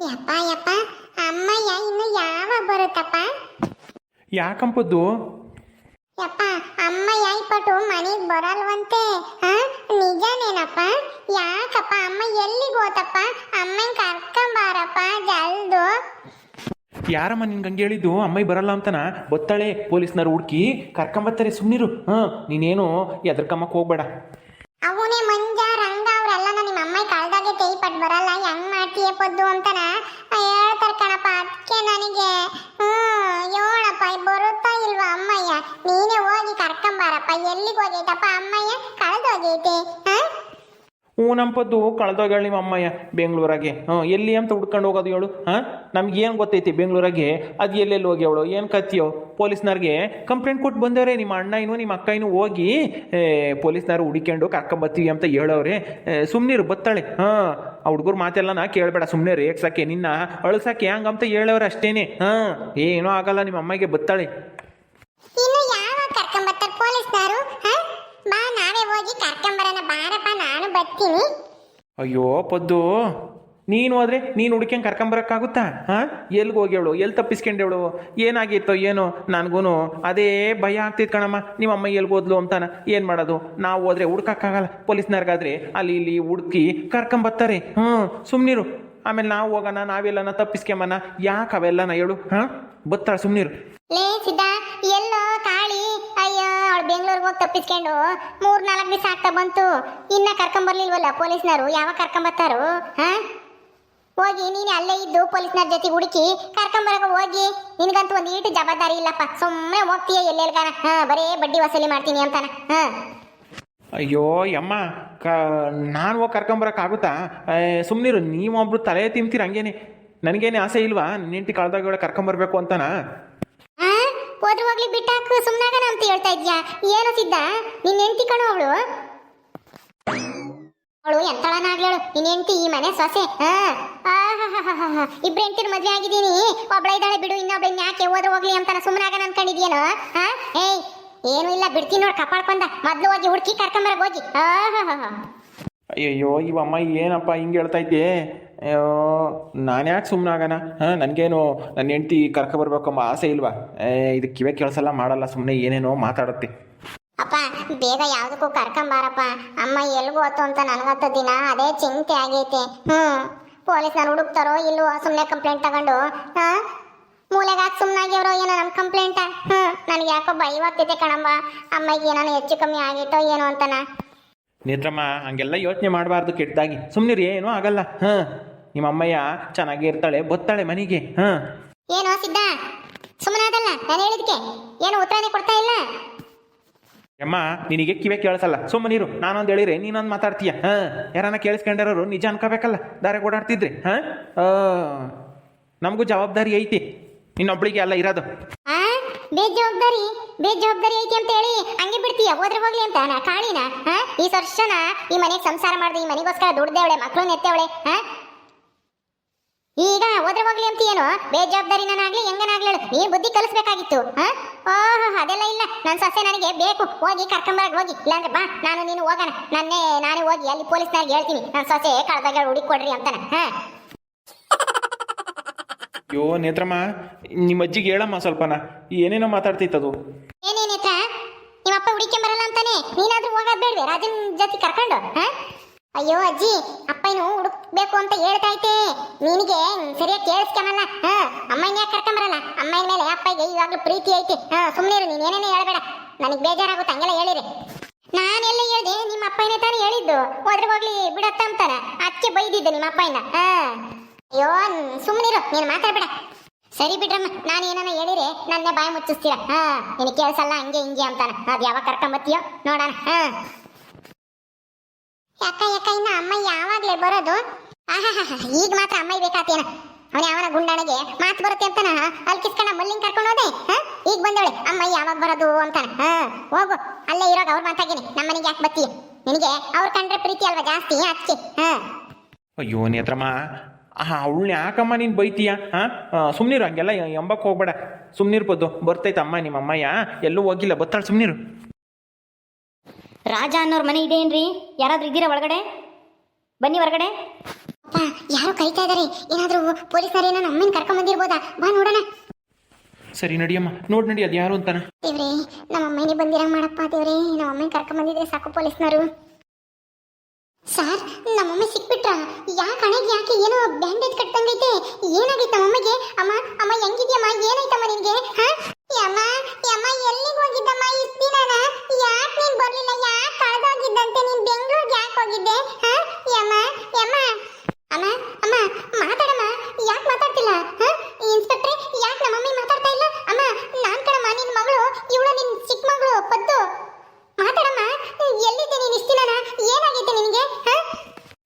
ಯಪ್ಪ ಯಪ್ಪ ಅಮ್ಮಯ್ಯ ಇನ್ನು ಯಾವಾಗ ಬರುತ್ತಪ್ಪ? ಯಾಕಂಪದ್ದು? ಯಪ್ಪ ಅಮ್ಮಯ್ಯ ಇಪ್ಪಟ್ಟು ಮನೆಗೆ ಬರಲ್ವಂತೆ ಹಾ ನಿಜನೇನಪ್ಪ? ಯಾಕಪ್ಪ? ಅಮ್ಮ ಎಲ್ಲಿಗೆ ಹೋತಪ್ಪ? ಅಮ್ಮನ ಕರ್ಕೊಂಬಾರಪ್ಪ ಜಲ್ದು. ಯಾರಮ್ಮ ನಿನ್ ಹಂಗೆ ಹೇಳಿದ್ದು? ಅಮ್ಮಯ್ಯ ಬರಲ್ಲ ಅಂತನ? ಗೊತ್ತಾಳೆ ಪೊಲೀಸ್ನವ್ರು ಹುಡುಕಿ. ಕರ್ಕೊಂಬತ್ತಾರೆ ಸುಮ್ಮನಿರು ಹಾಂ? ನೀನೇನು ಎದ್ರಕಮ್ಮಕ್ಕೆ ಹೋಗ್ಬೇಡ. ಎಲ್ಲಿಗೆ ಹೋಗೈತಪ್ಪ ಅಮ್ಮಯ್ಯ? ಕಳೆದೋಗೈತೆ ಹ್ಞೂ ನಂಪದ್ದು ಕಳೆದೋಗ್ಯಾಳ ನಿಮ್ಮ ಅಮ್ಮಯ್ಯ ಬೆಂಗಳೂರಾಗೆ. ಹ್ಞೂ, ಎಲ್ಲಿ ಅಂತ ಹುಡ್ಕೊಂಡು ಹೋಗೋದು ಹೇಳು ಹಾಂ ನಮ್ಗೇನು ಗೊತ್ತೈತಿ ಬೆಂಗಳೂರಾಗೆ? ಅದು ಎಲ್ಲೆಲ್ಲಿ ಹೋಗಿ ಅವಳು ಏನು ಕತ್ತಿಯೋ ಪೊಲೀಸ್ನವ್ರಿಗೆ ಕಂಪ್ಲೇಂಟ್ ಕೊಟ್ಟು ಬಂದವ್ರೆ, ನಿಮ್ಮ ಅಣ್ಣ ಇನ್ನು ನಿಮ್ಮ ಅಕ್ಕ ಇನ್ನು ಹೋಗಿ ಪೊಲೀಸ್ನವ್ರು ಹುಡುಕೊಂಡು ಕರ್ಕೊಂಬತ್ತೀವಿ ಅಂತ ಹೇಳೋರೆ ಸುಮ್ಮನಿರು ಬತ್ತಾಳೆ. ಹಾಂ, ಆ ಹುಡುಗರು ನಾ ಕೇಳಬೇಡ ಸುಮ್ಮನೆ ರೇಗ್ಸಕ್ಕೆ ನಿನ್ನ ಅಳ್ಸಕ್ಕೆ ಅಂತ ಹೇಳವ್ರೆ ಅಷ್ಟೇನೆ. ಹಾಂ, ಏನೂ ಆಗಲ್ಲ, ನಿಮ್ಮ ಅಮ್ಮಗೆ ಬತ್ತಾಳೆ. ಪೊಲೀಸ್ನವರು ಬಾ ನಾವೇ ಹೋಗಿ ಕರ್ಕೊಂಬರೋಣ ಬಾರಪ್ಪ ನಾನು ಬರ್ತೀನಿ. ಅಯ್ಯೋ ಪದ್ದು. ನೀನು ಹೋದ್ರೆ ನೀನು ಹುಡ್ಕ್ಯಂಗೆ ಕರ್ಕೊಂಬರಕ್ಕಾಗುತ್ತಾ? ಹಾಂ? ಎಲ್ಲಿಗೆ ಹೋಗ್ಯವಳು? ಎಲ್ಲಿ ತಪ್ಪಿಸ್ಕೊಂಡೇವಳು? ಏನಾಗಿತ್ತೋ ಏನೋ? ನನಗೂ ಅದೇ ಭಯ ಆಗ್ತಿತ್ತು ಕಣಮ್ಮ. ನಿಮ್ಮ ಅಮ್ಮ ಎಲ್ಲಿಗೆ ಹೋದ್ಲು ಅಂತಾನ. ಏನು ಮಾಡೋದು? ನಾವು ಹೋದ್ರೆ ಹುಡ್ಕಕ್ಕಾಗಲ್ಲ. ಪೊಲೀಸ್ನವ್ರಿಗಾದ್ರೆ ಅಲ್ಲಿ ಇಲ್ಲಿ ಹುಡುಕಿ ಕರ್ಕೊಂಬರ್ತಾರೆ ಹ್ಞೂ ಸುಮ್ಮನಿರು ಆಮೇಲೆ ನಾವು ಹೋಗೋಣ ನಾವೆಲ್ಲನ ತಪ್ಪಿಸ್ಕೊಂಬನ ಯಾಕೆ ಅವೆಲ್ಲನ ಹೇಳು? ಹಾಂ? ಬತ್ತಾಳ ಸುಮ್ಮನಿರು ಲೇ ಎಲ್ಲೋ ಹೋಗಿ ತಪ್ಪಿಸ್ಕೊಂಡು ಮೂರ್ ನಾಲ್ಕು ದಿವಸ ಆಗ್ತಾ ಬಂತು. ಇನ್ನ ಕರ್ಕೊಂಬರ್ಲಿಲ್ವಲ್ಲ ಪೊಲೀಸ್ನವರು? ಯಾವಾಗ ಕರ್ಕೊಂಬರ್ತಾರು ಹಾ? ಹೋಗಿ ನೀನು ಅಲ್ಲೇ ಇದ್ದು ಪೊಲೀಸ್ನವ್ರ ಜೊತೆ ಹುಡುಕಿ ಕರ್ಕೊಂಬರಕ ಹೋಗಿ. ನಿನಗಂತೂ ಒಂದು ಈಟು ಜವಾಬ್ದಾರಿ ಇಲ್ಲಪ್ಪ. ಸುಮ್ಮನೆ ಹೋಗ್ತೀಯ ಎಲ್ಲೆಲ್ಗಾನ ಹಾ ಬರೇ ಬಡ್ಡಿ ವಸೂಲಿ ಮಾಡ್ತೀನಿ ಅಂತಾನ. ಹಾ. ಅಯ್ಯೋ ಯಮ್ಮ ಕ ನಾನು ಹೋಗಿ ಆಗುತ್ತಾ? ಸುಮ್ಮನಿರು ನೀವೊಬ್ರು ತಲೆ ತಿಂತೀರ ಹಂಗೇನೆ. ನನಗೇನೆ ಆಸೆ ಇಲ್ವಾ? ನಿಂಟಿ ಕಾಲದಾಗ ಕರ್ಕೊಂಬರ್ಬೇಕು ಅಂತನಾ? ಆ ಹೋದ್ರೆ ಹೋಗ್ಲಿ ಬಿಟ್ಟಾಕು ಸುಮ್ಮನಾಗಣ ಅಂತ ಹೇಳ್ತಾ ಇದ್ಯಾ? ಏನು ಸಿದ್ಧ? ನಿನ್ನ ಹೆಂಡತಿ ಕಣು ಅವಳು. ಅವಳು ಎಂತಳನಾಗ್ಲೇಳು. ನಿನ್ನ ಹೆಂಡತಿ ಈ ಮನೆ ಸೊಸೆ. ಹಾ. ಆಹಾಹಾಹಾಹಾ. ಇಬ್ರು ಹೆಂಡತಿನ ಮದ್ವೆ ಆಗಿದ್ದೀನಿ. ಒಬ್ಳ ಇದ್ದಾಳೆ ಬಿಡು ಇನ್ನೊಬ್ಳ ಯಾಕೆ ಹೋದ್ರೆ ಹೋಗ್ಲಿ ಅಂತ ಸುಮ್ಮನಾಗಣ ಅನ್ಕೊಂಡಿದ್ಯೇನೋ? ಹಾ? ಏಯ್, ಏನು ಇಲ್ಲ, ಬಿಡ್ತೀನಿ ನೋಡಿ ಕಪಾಳ್ಕೊಂಡ ಮೊದ್ಲು ಹೋಗಿ ಹುಡುಕಿ ಕರ್ಕೊಂಬರ ಹೋಗಿ. ಅಯ್ಯೋ ಇವಮ್ಮ ಏನಪ್ಪ ಹಿಂಗೆ ಹೇಳ್ತಾ ಇದ್ದೆ ಅಯ್ಯೋ ನಾನು ಯಾಕೆ ಆಗೋಣ? ಹಾಂ ನನಗೇನು ನನ್ನ ಹೆಂಡ್ತಿ ಕರ್ಕ ಬರ್ಬೇಕಂಬ ಆಸೆ ಇಲ್ವಾ? ಏ ಇದು ಕಿವೆ ಕೆಲಸಲ್ಲ ಮಾಡಲ್ಲ ಸುಮ್ಮನೆ ಏನೇನೋ ಮಾತಾಡುತ್ತೆ. ಅಪ್ಪ ಬೇಗ ಯಾವುದಕ್ಕೂ ಕರ್ಕೊಂಬಾರಪ್ಪ. ಅಮ್ಮ ಎಲ್ಲಿಗೂ ಹೋತು ಅಂತ ನನಗತ್ತ ದಿನ ಅದೇ ಚಿಂತೆ ಆಗೈತೆ. ಹ್ಮ್ ಪೊಲೀಸ್ನವ್ರು ಹುಡುಕ್ತಾರೋ ಇಲ್ವೋ ಸುಮ್ಮನೆ ಕಂಪ್ಲೇಂಟ್ ತಗೊಂಡು ಹಾಂ? ಮೂಲೆಗೆ ಹಾಕಿ ಸುಮ್ಮನಾಗ್ಯವ್ರೋ ಏನೋ ನಮ್ಮ ಕಂಪ್ಲೇಂಟ? ಹ್ಞೂ ನನಗೆ ಯಾಕೋ ಭಯವಾಗ್ತೈತೆ ಕಣಮ್ಮ ಅಮ್ಮಗೆ ಏನೋ ಹೆಚ್ಚು ಕಮ್ಮಿ ಆಗೈತೋ ಏನೋ ಅಂತನ. ನೇತ್ರಮ್ಮ ಹಂಗೆಲ್ಲ ಯೋಚನೆ ಮಾಡಬಾರ್ದು ಕೆಟ್ಟದಾಗಿ ಸುಮ್ಮನಿರಿ ಏನೂ ಆಗಲ್ಲ. ಹಾಂ. ನಿಮ್ಮ ಅಮ್ಮಯ್ಯ ಚೆನ್ನಾಗಿ ಇರ್ತಾಳೆ ಬತ್ತಾಳೆ ಮನೆಗೆ ಹಾಂ? ಏನೋ ಸಿದ್ಧ? ಸುಮ್ಮನಾದಲ್ಲ ನಾನು ಹೇಳಿದ್ಕೆ. ಏನು ಉತ್ತರನೇ ಕೊಡ್ತಾ ಇಲ್ಲ? ಅಮ್ಮ ನಿನಗೆ ಕಿವೆ ಕೇಳಿಸಲ್ಲ. ಸುಮ್ಮನಿರು ನಾನೊಂದು ಹೇಳಿರೆ ನೀನೊಂದು ಮಾತಾಡ್ತೀಯ ಹಾಂ? ಯಾರನ್ನ ಕೇಳಿಸ್ಕೊಂಡಿರೋರು ನಿಜ ಅನ್ಕೋಬೇಕಲ್ಲ ದಾರೆ ಓಡಾಡ್ತಿದ್ರೆ ಹಾಂ? ನಮಗೂ ಜವಾಬ್ದಾರಿ ಐತಿ ಇನ್ನೊಬ್ಳಿಗೆ ಅಲ್ಲ ಇರೋದು. ಬೇಜವಾಬ್ದಾರಿ ಬೇಜವಾಬ್ದಾರಿ ಐತಿ ಅಂತ ಹೇಳಿ ಹಂಗೆ ಬಿಡ್ತೀಯ? ಹೋದ್ರೆ ಹೋಗ್ಲಿ ಅಂತ ನಾ ಕಾಳಿನ ಈ ವರ್ಷನ ಈ ಮನೆಗೆ ಸಂಸಾರ ಮಾಡ್ದೆ ಈ ಮನೆಗೋಸ್ಕರ ದುಡ್ದೇವಳೆ ಮಕ್ಕಳು ನೆತ್ತವಳೆ ಹಾ? ಹೋದ್ರೆ ಹೋಗ್ಲಿ ಅಂತ ಏನು? ಬೇಜವಾಬ್ದಾರಿ ನಾನಾಗ್ಲಿ ಹೆಂಗನಾಗ್ಲಿ ನೀ ಬುದ್ಧಿ ಕಲಿಸ್ಬೇಕಾಗಿತ್ತು ಓಹ್ ಅದೆಲ್ಲ ಇಲ್ಲ. ನನ್ನ ಸೊಸೆ ನನಗೆ ಬೇಕು. ಹೋಗಿ ಕರ್ಕೊಂಬರಕ್ ಹೋಗಿ. ಇಲ್ಲಾಂದ್ರೆ ಬಾ ನಾನು ನೀನು ಹೋಗೋಣ. ನನ್ನೇ ನಾನೇ ಹೋಗಿ ಅಲ್ಲಿ ಪೊಲೀಸ್ನಾಗ ಹೇಳ್ತೀನಿ. ನನ್ನ ಸೊಸೆ ಕಳ್ದಾಗ ಹುಡುಕೊಡ್ರಿ ಅಂತಾನೆ ಹಾ? ಅಯ್ಯೋ ನೇತ್ರಮ್ಮ ನಿಮ್ಮ ಅಜ್ಜಿಗೆ ಹೇಳಮ್ಮ ಸ್ವಲ್ಪನ. ಏನೇನೋ ಮಾತಾಡ್ತಿತ್ತದು? ಏನೇ ನೇತ್ರ? ನಿಮ್ಮಪ್ಪ ಹುಡುಕಿ ಬರಲ್ಲ ಅಂತಾನೆ? ನೀನಾದ್ರೂ ಹೋಗೋದ್ ಬೇಡ್ವೆ? ರಾಜನ್ ಜೊತೆ ಕರ್ಕೊಂಡು ಹಾ? ಅಯ್ಯೋ ಅಜ್ಜಿ ಅಪ್ಪನು ಹುಡುಕ್ಬೇಕು ಅಂತ ಹೇಳ್ತಾ ಐತೆ ನಿನಗೆ ಸರಿಯಾಗಿ ಕೇಳಿಸ್ಕೊಂಬಲ್ಲ, ಹಾ, ಅಮ್ಮಯ್ಯನ ಯಾಕೆ ಕರ್ಕೊಂಬರಲ್ಲ? ಅಮ್ಮನ ಮೇಲೆ ಅಪ್ಪಗೆ ಇವಾಗಲೂ ಪ್ರೀತಿ ಐತೆ. ಹಾ ಸುಮ್ಮನೆ ನೀನ್ ಏನೇನೇ ಹೇಳ್ಬೇಡ. ನನಗೆ ಬೇಜಾರಾಗುತ್ತೆ, ಹಂಗೆಲ್ಲ ಹೇಳಿರಿ. ನಾನೆಲ್ಲ ಹೇಳ್ದೆ? ನಿಮ್ಮ ಅಪ್ಪನೇ ತಾನೇ ಹೇಳಿದ್ದು. ಹೋದ್ರೆ ಹೋಗ್ಲಿ ಬಿಡತ್ತ ಅಂತಾನ. ಅದಕ್ಕೆ ಬೈದಿದ್ದು ನಿಮ್ಮ ಅಪ್ಪನ ಹಾ. ಅಯ್ಯೋ ಸುಮ್ಮನಿರು ನೀನು ಮಾತಾಡಬೇಡ. ಸರಿ ಬಿಡ್ರಮ್ಮ, ನಾನು ಏನಾನ ಹೇಳಿರಿ ನನ್ನೇ ಬಾಯಿ ಮುಚ್ಚಿಸ್ತೀರ? ಹಾ ನಿನಗೆ ಕೇಳಿಸಲ್ಲ, ಹಂಗೆ ಹಿಂಗೆ ಅಂತಾನ. ಅದ್ ಯಾವಾಗ ಕರ್ಕೊಂಬತ್ತೀಯೋ ನೋಡೋಣ. ಹಾ. ಯಾಕ ಯಾಕ, ಇನ್ನ ಅಮ್ಮ ಯಾವಾಗ್ಲೇ ಬರೋದು? ಈಗ ಮಾತ್ರ ಅಮ್ಮ ಬೇಕಾತೇನ? ಅವನ ಯಾವನ ಗುಂಡಾಣಿಗೆ ಮಾತು ಬರುತ್ತೆ ಅಂತ ಅಲ್ಲಿ ಕಿಸ್ಕೊಂಡ ಮಲ್ಲಿಂಗ್ ಕರ್ಕೊಂಡು ಹೋದೆ? ಹಾ? ಈಗ ಬಂದವಳೆ? ಅಮ್ಮ ಯಾವಾಗ ಬರೋದು ಅಂತಾನ? ಹಾ, ಹೋಗು. ಅಲ್ಲೇ ಇರೋದು ಅವ್ರು ಮಾತಾಗಿನಿ. ನಮ್ಮ ಮನೆಗೆ ಯಾಕೆ ಬತ್ತಿ ನಿನಗೆ ಅವ್ರ ಕಂಡ್ರೆ ಪ್ರೀತಿ ಅಲ್ವಾ ಜಾಸ್ತಿ? ಅದಕ್ಕೆ ಹಾ. ಅಯ್ಯೋ, ನೇತ್ರಮ್ಮ. ಆ ಅವಳನ್ನ ಯಾಕಮ್ಮ ನೀನು ಬೈತೀಯ? ಹಾಂ? ಸುಮ್ನಿರು ಹಂಗೆಲ್ಲ ಎಂಬಕ್ಕೆ ಹೋಗ್ಬೇಡ. ಸುಮ್ನಿರ್ಬೋದು. ಬರ್ತೈತೆ ಅಮ್ಮ ನಿಮ್ಮ ಅಮ್ಮಯ್ಯ ಎಲ್ಲೂ ಹೋಗಿಲ್ಲ. ಬತ್ತಾಳೆ ಸುಮ್ಮನಿರು ರಾಜ ಅನ್ನೋರ ಮನೆ ಇದೇನ್ರಿ? ಯಾರಾದ್ರೂ ಇದ್ದೀರಾ ಒಳಗಡೆ? ಬನ್ನಿ ಹೊರಗಡೆ. ಅಪ್ಪ ಯಾರೋ ಕರಿತಾ ಇದಾರೆ. ಏನಾದ್ರೂ ಪೊಲೀಸರು ಏನೋ ನಮ್ಮನ್ನ ಕರ್ಕೊಂಡ್ ಬಂದಿರ್ಬೋದಾ ಬಾ ನೋಡೋಣ. ಸರಿ ನಡಿಯಮ್ಮ. ನೋಡಿ ನಡಿ ಅದು ಯಾರು ಅಂತಾನ? ದೇವ್ರಿ ನಮ್ಮ ಅಮ್ಮನೇ ಬಂದಿರಂಗ್ ಮಾಡಪ್ಪ ದೇವ್ರಿ. ನಮ್ಮ ಅಮ್ಮನ ಕರ್ಕೊಂಡ್ ಬಂದಿದ್ರೆ ಸಾಕು ಪೊಲೀಸ್ನವರು. ಸರ್ ನಮ್ಮಮ್ಮ ಸಿಕ್ಬಿಟ್ರ. ಯಾಕೆ ಹಣೆಗೆ ಯಾಕೆ ಏನೋ ಬ್ಯಾಂಡೇಜ್ ಕಟ್ಟಂಗೈತೆ ಏನಾಗೈತೆ ನಮ್ಮಮ್ಮಗೆ ಅಮ್ಮ ಅಮ್ಮ ಹೆಂಗಿದ್ಯಮ್ಮ? ಏನಾಯ್ತಮ್ಮ ನಿನಗೆ? ಹಾ? ಯಮ್ಮ ಯಮ್ಮ, ಎಲ್ಲಿಗೆ ಹೋಗಿದ್ದಮ್ಮ ಇಷ್ಟು ದಿನನ? ಯಾಕೆ ನೀನು ಬರಲಿಲ್ಲ? ಯಾಕೆ ಕಳೆದೋಗಿದ್ದಂತೆ ನೀನು ಬೆಂಗಳೂರಿಗೆ ಯಾಕೆ ಹೋಗಿದ್ದೆ? ಹಾ? ಯಮ್ಮ ಯಮ್ಮ. ಅಮ್ಮ ಅಮ್ಮ, ಮಾತಾಡಮ್ಮ. ಯಾಕೆ ಮಾತಾಡ್ತಿಲ್ಲ? ಹಾ? ಇನ್ಸ್ಪೆಕ್ಟ್ರೆ, ಯಾಕೆ ನಮ್ಮಮ್ಮಿ ಮಾತಾಡ್ತಾ ಇಲ್ಲ? ಅಮ್ಮ, ನಾನು ಕಣಮ್ಮ ನಿನ್ನ ಮಗಳು, ಇವಳು ನಿನ್ನ ಚಿಕ್ಕ ಮಗಳು, ಪದ್ದು. ಮಾತಾಡಮ್ಮ, ಎಲ್ಲಿದ್ದೆ ನೀನು ಇಷ್ಟ ದಿನನ? ಏನಾಗೈತೆ ನಿನಗೆ? ಹಾ?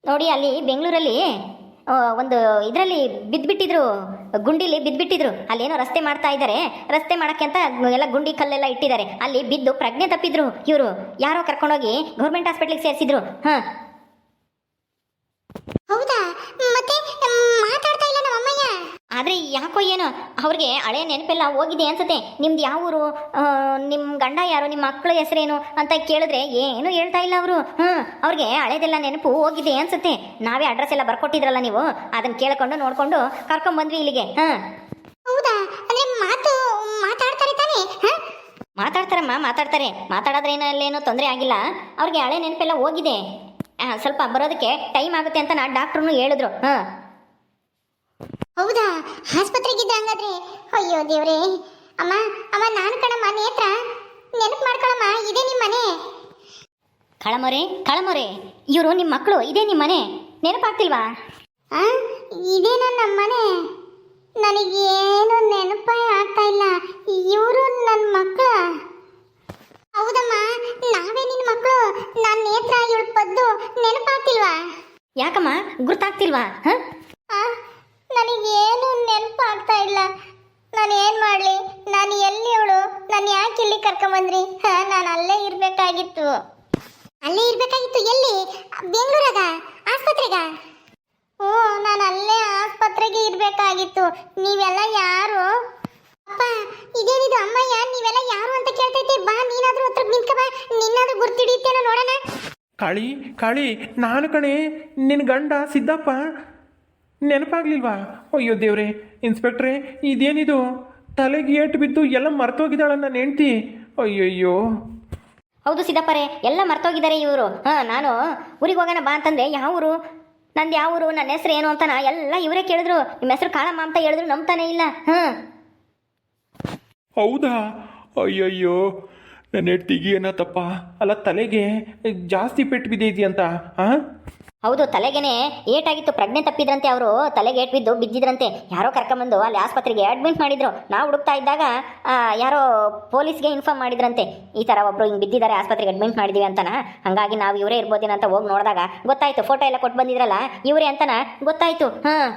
ನೋಡಿ, ಅಲ್ಲಿ ಬೆಂಗಳೂರಲ್ಲಿ ಒಂದು ಇದರಲ್ಲಿ ಬಿದ್ದುಬಿಟ್ಟಿದ್ರು ಗುಂಡಿಲಿ ಬಿದ್ದುಬಿಟ್ಟಿದ್ರು ಅಲ್ಲೇನೋ ರಸ್ತೆ ಮಾಡ್ತಾ ಇದ್ದಾರೆ. ರಸ್ತೆ ಮಾಡೋಕ್ಕೆ ಅಂತ ಎಲ್ಲ ಗುಂಡಿ ಕಲ್ಲೆಲ್ಲ ಇಟ್ಟಿದ್ದಾರೆ. ಅಲ್ಲಿ ಬಿದ್ದು ಪ್ರಜ್ಞೆ ತಪ್ಪಿದ್ರು ಇವರು. ಯಾರೋ ಕರ್ಕೊಂಡೋಗಿ ಗೌರ್ಮೆಂಟ್ ಹಾಸ್ಪಿಟ್ಲಿಗೆ ಸೇರಿಸಿದ್ರು. ಹಾಂ. ಹೌದಾ? ಆದರೆ ಯಾಕೋ ಏನು ಅವ್ರಿಗೆ ಹಳೆ ನೆನಪೆಲ್ಲ ಹೋಗಿದೆ ಅನ್ಸುತ್ತೆ. ನಿಮ್ದು ಯಾವ ಊರು? ನಿಮ್ಮ ಗಂಡ ಯಾರು? ನಿಮ್ಮ ಮಕ್ಕಳ ಹೆಸರೇನು ಅಂತ ಕೇಳಿದ್ರೆ ಏನು ಹೇಳ್ತಾ ಇಲ್ಲ ಅವರು. ಹ್ಞೂ ಅವ್ರಿಗೆ ಹಳೆದೆಲ್ಲ ನೆನಪು ಹೋಗಿದೆ ಅನ್ಸುತ್ತೆ. ನಾವೇ ಅಡ್ರೆಸ್ ಎಲ್ಲ ಬರ್ಕೊಟ್ಟಿದ್ರಲ್ಲ ನೀವು? ಅದನ್ನು ಕೇಳ್ಕೊಂಡು ನೋಡಿಕೊಂಡು ಕರ್ಕೊಂಬಂದ್ವಿ ಇಲ್ಲಿಗೆ. ಹಾಂ ಹೌದಾ? ಅಂದ್ರೆ ಮಾತು ಮಾತಾಡ್ತಾರೆ ತಾನೇ? ಹಾಂ? ಮಾತಾಡ್ತಾರಮ್ಮ ಮಾತಾಡ್ತಾರೆ. ಮಾತಾಡೋದ್ರೇನಲ್ಲೇನೂ ತೊಂದರೆ ಆಗಿಲ್ಲ. ಅವ್ರಿಗೆ ಹಳೆ ನೆನಪೆಲ್ಲ ಹೋಗಿದೆ. ಸ್ವಲ್ಪ ಬರೋದಕ್ಕೆ ಟೈಮ್ ಆಗುತ್ತೆ ಅಂತ ನಾ ಡಾಕ್ಟ್ರೂ ಹೇಳಿದ್ರು. ಹಾಂ ಹೌದಾ? ಆಸ್ಪತ್ರೆಗಿದ್ದ ಹಂಗಾದ್ರೆ? ಅಯ್ಯೋ ದೇವ್ರೇ. ಅಮ್ಮ ಅಮ್ಮ ನಾನು ಕಣಮ್ಮ ನೇತ್ರ. ನೆನಪು ಮಾಡ್ಕೊಳಮ್ಮ ಇದೇ ನಿಮ್ಮ ಮನೆ. ಕಳಮೊರೆ ಕಳಮೊರೆ ಇವರು ನಿಮ್ಮ ಮಕ್ಕಳು ಇದೇ ನಿಮ್ಮ ಮನೆ. ನೆನಪಾಗ್ತಿಲ್ವಾ? ಆ ನನ್ನ ನಮ್ಮ ಮನೆ. ನನಗೇನು ನೆನಪೇ ಆಗ್ತಾ ಇಲ್ಲ. ಇವರು ನನ್ನ ಮಕ್ಕಳ ಹೌದಮ್ಮ ನಾವೇ ನಿನ್ನ ಮಕ್ಕಳು ನನ್ನ ನೇತ್ರ ಇವಳು ಪದ್ದು. ನೆನಪಾಗ್ತಿಲ್ವಾ? ಯಾಕಮ್ಮ? ಗುರ್ತಾಗ್ತಿಲ್ವಾ? ಹಾಂ? ಆ, ನನಗೇನು ನೆನಪಾಗ್ತಾ ಇಲ್ಲ. ನಾನು ಏನು ಮಾಡಲಿ? ನಾನು ಎಲ್ಲಿ ಇವಳು ನಾನು ಯಾಕೆ ಇಲ್ಲಿ ಕರ್ಕೊಂಬಂದ್ರಿ? ನಾನು ಅಲ್ಲೇ ಇರಬೇಕಾಗಿತ್ತು. ಅಲ್ಲೇ ಇರಬೇಕಾಗಿತ್ತು ಎಲ್ಲಿ? ಬೆಂಗಳೂರಾಗ? ಆಸ್ಪತ್ರೆಗ? ಹ್ಞೂ, ನಾನು ಅಲ್ಲೇ ಆಸ್ಪತ್ರೆಗೆ ಇರಬೇಕಾಗಿತ್ತು. ನೀವೆಲ್ಲ ಯಾರು? ಅಪ್ಪ, ಇದೇನಿದು ಅಮ್ಮಯ್ಯ? ನೀವೆಲ್ಲ ಯಾರು ಅಂತ ಕೇಳ್ತೈತೆ. ಬಾ, ನೀನಾದರೂ ಹತ್ರ ನಿಂತ್ಕ ಬಾ. ನಿನ್ನಾದ್ರೂ ಗುರ್ತಿಡಿಯುತ್ತೇನೋ ನೋಡೋಣ. ಕಾಳಿ ಕಾಳಿ, ನಾನು ಕಣೆ. ನಿನ್ನ ಗಂಡ ಸಿದ್ದಪ್ಪ. ನೆನಪಾಗ್ಲಿಲ್ವಾ? ಅಯ್ಯೋ ದೇವ್ರೆ ಇನ್ಸ್ಪೆಕ್ಟ್ರೆ ಇದೇನಿದು? ತಲೆಗೆ ಏಟು ಬಿದ್ದು ಎಲ್ಲ ಮರ್ತೋಗಿದ್ದಾಳ ನನ್ನ ಹೆಂಡ್ತಿ ಅಯ್ಯಯ್ಯೋ. ಹೌದು ಸಿದ್ದಪ್ಪರೇ ಎಲ್ಲ ಮರ್ತೋಗಿದ್ದಾರೆ ಇವರು. ಹಾಂ ನಾನು ಊರಿಗೆ ಹೋಗೋಣ ಬಾ ಅಂತಂದೆ. ಯಾವ ಊರು? ನಂದು ಯಾವ ಊರು? ನನ್ನ ಹೆಸರು ಏನು ಅಂತನ? ಎಲ್ಲ ಇವರೇ ಕೇಳಿದ್ರು. ನಿಮ್ಮ ಹೆಸರು ಕಾಳಮ್ಮ ಅಂತ ಹೇಳಿದ್ರು ನಂಬ್ತಾನೆ ಇಲ್ಲ. ಹಾಂ. ಹೌದಾ? ಅಯ್ಯಯ್ಯೋ. ನನ್ನ ಹೆಂಡ್ತಿಗೆ ಏನತ್ತಪ್ಪ ಅಲ್ಲ ತಲೆಗೆ ಜಾಸ್ತಿ ಪೆಟ್ಟು ಬಿದ್ದೈತಿ ಅಂತ ಹಾಂ ಹೌದು ತಲೆಗೇನೆ ಏಟಾಗಿತ್ತು ಪ್ರಜ್ಞೆ ತಪ್ಪಿದ್ರಂತೆ ಅವರು. ತಲೆಗೆ ಏಟ್ ಬಿದ್ದು ಬಿದ್ದಿದ್ರಂತೆ. ಯಾರೋ ಕರ್ಕೊಂಬಂದು ಅಲ್ಲಿ ಆಸ್ಪತ್ರೆಗೆ ಅಡ್ಮಿಟ್ ಮಾಡಿದ್ರು. ನಾವು ಹುಡುಕ್ತಾ ಇದ್ದಾಗ ಯಾರೋ ಪೊಲೀಸ್ಗೆ ಇನ್ಫಾರ್ಮ್ ಮಾಡಿದ್ರಂತೆ. ಈ ಥರ ಒಬ್ರು ಹಿಂಗೆ ಬಿದ್ದಿದ್ದಾರೆ ಆಸ್ಪತ್ರೆಗೆ ಅಡ್ಮಿಟ್ ಮಾಡಿದೀವಿ ಅಂತನ. ಹಾಗಾಗಿ ನಾವು ಇವರೇ ಇರ್ಬೋದೇನಂತ ಅಂತ ಹೋಗಿ ನೋಡಿದಾಗ ಗೊತ್ತಾಯ್ತು ಫೋಟೋ ಎಲ್ಲ ಕೊಟ್ಟು ಬಂದಿದ್ರಲ್ಲ ಇವರೇ ಅಂತನ? ಗೊತ್ತಾಯ್ತು ಹಾಂ.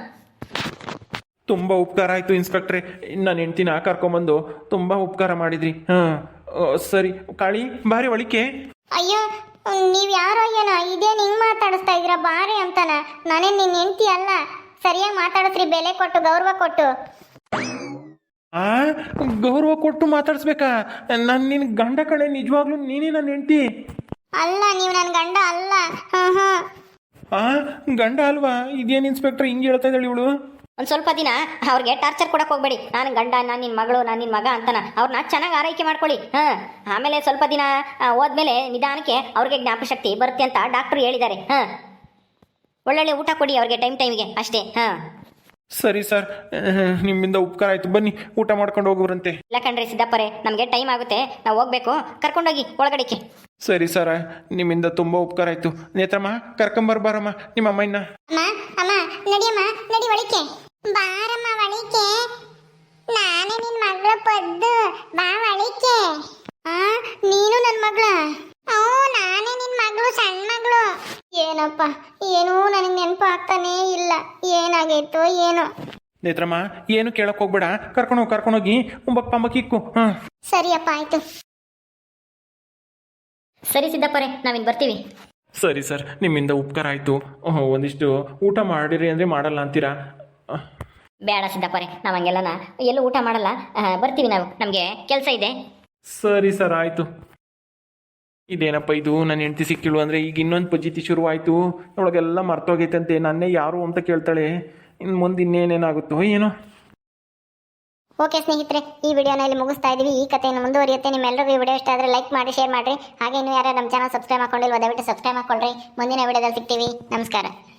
ತುಂಬ ಉಪಕಾರ ಆಯಿತು ಇನ್ಸ್ಪೆಕ್ಟ್ರೆ ನನ್ನ ಹೆಂಡ್ತಿನ ಕರ್ಕೊಂಬಂದು ತುಂಬ ಉಪಕಾರ ಮಾಡಿದ್ರಿ ಹಾಂ. ಸರಿ ಕಾಳಿ ಬಾರಿ ಒಳಿಕೆ ಅಯ್ಯೋ ನೀವ್ ಯಾರೋ ಏನೋ ಇದೇನು ಹಿಂಗೆ ಮಾತಾಡಿಸ್ತಾ ಇದ್ದೀರಾ ಬಾರಿ ಅಂತಾನ. ನಾನೇ ನಿನ್ನ ಹೆಂಡತಿ ಅಲ್ಲ. ಸರಿಯಾಗಿ ಮಾತಾಡಿಸ್ರಿ ಬೆಲೆ ಕೊಟ್ಟು ಗೌರವ ಕೊಟ್ಟು. ಆ? ಗೌರವ ಕೊಟ್ಟು ಮಾತಾಡ್ಸ್ಬೇಕಾ? ನಾನು ನಿನ್ನ ಗಂಡ ಕಡೆ ನಿಜವಾಗ್ಲೂ ನೀನೇ ನನ್ನ ಹೆಂಡತಿ. ಅಲ್ಲ ನೀವು ನನ್ನ ಗಂಡ ಅಲ್ಲ. ಹಾಂ ಹಾ ಆ? ಗಂಡ ಅಲ್ವಾ? ಇದೇನು ಇನ್ಸ್ಪೆಕ್ಟರ್ ಹಿಂಗೆ ಹೇಳ್ತಾ ಇದ್ದಾಳೆ ಇವಳು? ಒಂದು ಸ್ವಲ್ಪ ದಿನ ಅವ್ರಿಗೆ ಟಾರ್ಚರ್ ಕೊಡಕ್ಕೆ ಹೋಗ್ಬೇಡಿ. ನಾನು ಗಂಡ ನಾನು ನಿನ್ನ ಮಗಳು ನಾನು ನಿನ್ನ ಮಗ ಅಂತನ. ಅವ್ರನ್ನ ಚೆನ್ನಾಗಿ ಆರೈಕೆ ಮಾಡ್ಕೊಳ್ಳಿ. ಹಾಂ. ಆಮೇಲೆ ಸ್ವಲ್ಪ ದಿನ ಹೋದ್ಮೇಲೆ ನಿಧಾನಕ್ಕೆ ಅವ್ರಿಗೆ ಜ್ಞಾಪಶಕ್ತಿ ಬರುತ್ತೆ ಅಂತ ಡಾಕ್ಟ್ರು ಹೇಳಿದ್ದಾರೆ. ಹಾಂ. ಒಳ್ಳೊಳ್ಳೆ ಊಟ ಕೊಡಿ ಅವ್ರಿಗೆ ಟೈಮ್ ಟೈಮ್ಗೆ ಅಷ್ಟೇ. ಹಾಂ. ಸರಿ ಸರ್. ನಿಮ್ಮಿಂದ ಉಪಕಾರ ಆಯ್ತು. ಬನ್ನಿ ಊಟ ಮಾಡ್ಕೊಂಡು ಹೋಗೋರಂತೆ ಇಲ್ಲ ಕಣ್ರಿ ಸಿದ್ದಪ್ಪರೆ ನಮಗೆ ಟೈಮ್ ಆಗುತ್ತೆ. ನಾವು ಹೋಗ್ಬೇಕು. ಕರ್ಕೊಂಡೋಗಿ ಒಳಗಡೆಗೆ ಸರಿ ಸರ್. ನಿಮ್ಮಿಂದ ತುಂಬ ಉಪಕಾರ ಆಯ್ತು. ನೇತ್ರಮ್ಮ ಕರ್ಕೊಂಬರ್ಬಾರಮ್ಮ ನಿಮ್ಮ ಅಮ್ಮಯ್ಯನ. ಅಮ್ಮ ಅಮ್ಮ ನಡಿಯಮ್ಮ ನಡಿ ಒಳಿಕೆ ಬಾರಮ್ಮ ಒಳಿಕೆ ನಾನೇ ನಿನ್ ಮಗಳ ಪದ್ದು. ಬಾ ಒಳಿಕೆ ಆ ನೀನು ನನ್ನ ಮಗಳ? ಓ ನಾನೇ ನಿನ್ ಮಗಳು ಸಣ್ಣ ಮಗಳು. ಏನಪ್ಪ ಏನೂ ನನಗೆ ನೆನಪು ಆಗ್ತಾನೇ ಇಲ್ಲ. ಏನಾಗೈತೋ ಏನೋ. ನೇತ್ರಮ್ಮ ಏನು ಕೇಳಕ್ ಹೋಗ್ಬೇಡ. ಕರ್ಕೊಂಡೋಗಿ ಕರ್ಕೊಂಡೋಗಿ ಉಂಬಕ್ ಪಂಬಕ್ ಇಕ್ಕು ಹಾಂ ಸರಿಯಪ್ಪ ಆಯ್ತು. ಸರಿ ಸಿದ್ದಪ್ಪರೇ ನಾವಿನ್ ಬರ್ತೀವಿ. ಸರಿ ಸರ್ ನಿಮ್ಮಿಂದ ಉಪಕಾರ ಆಯಿತು. ಒಂದಿಷ್ಟು ಊಟ ಮಾಡಿರಿ ಅಂದ್ರೆ ಮಾಡಲ್ಲ ಅಂತೀರಾ? ಬೇಡ ಸಿದ್ದಪ್ಪರೆ ನಾವು ಹಂಗೆಲ್ಲನ ಎಲ್ಲೂ ಊಟ ಮಾಡಲ್ಲ. ಆ, ಬರ್ತೀವಿ ನಾವು. ನಮಗೆ ಕೆಲಸ ಇದೆ. ಸರಿ ಸರ್ ಆಯಿತು. ಇದೇನಪ್ಪ ಇದು? ನನ್ನ ಹೆಂಡತಿ ಸಿಕ್ಕಿಳು ಅಂದರೆ ಈಗ ಇನ್ನೊಂದು ಪಜಿತಿ ಶುರುವಾಯಿತು. ಅವಳಗೆಲ್ಲ ಮರ್ತೋಗೈತಂತೆ. ನನ್ನೇ ಯಾರು ಅಂತ ಕೇಳ್ತಾಳೆ. ಇನ್ನು ಮುಂದೆ ಇನ್ನೇನೇನಾಗುತ್ತೋ ಏನೋ. ಓಕೆ ಸ್ನೇಹಿತರೆ ಈ ವಿಡಿಯೋನ ಇಲ್ಲಿ ಮುಗಿಸ್ತಾ ಇದೀವಿ. ಈ ಕಥೆಯನ್ನು ಮುಂದುವರಿಯುತ್ತೆ. ನಿಮ್ಮೆಲ್ಲರಿಗೂ ಈ ವಿಡಿಯೋ ಇಷ್ಟ ಆದರೆ ಲೈಕ್ ಮಾಡಿ ಶೇರ್ ಮಾಡಿರಿ. ಹಾಗೆ ಇನ್ನೂ ಯಾರು ನಮ್ಮ ಚಾನಲ್ ಸಬ್ಸ್ಕ್ರೈಬ್ ಮಾಡ್ಕೊಂಡಿಲ್ವ ದಯವಿಟ್ಟು ಸಬ್ಸ್ಕ್ರೈಬ್ ಮಾಡ್ಕೊಳ್ರಿ. ಮುಂದಿನ ವಿಡಿಯೋದಲ್ಲಿ ಸಿಗ್ತೀವಿ. ನಮಸ್ಕಾರ.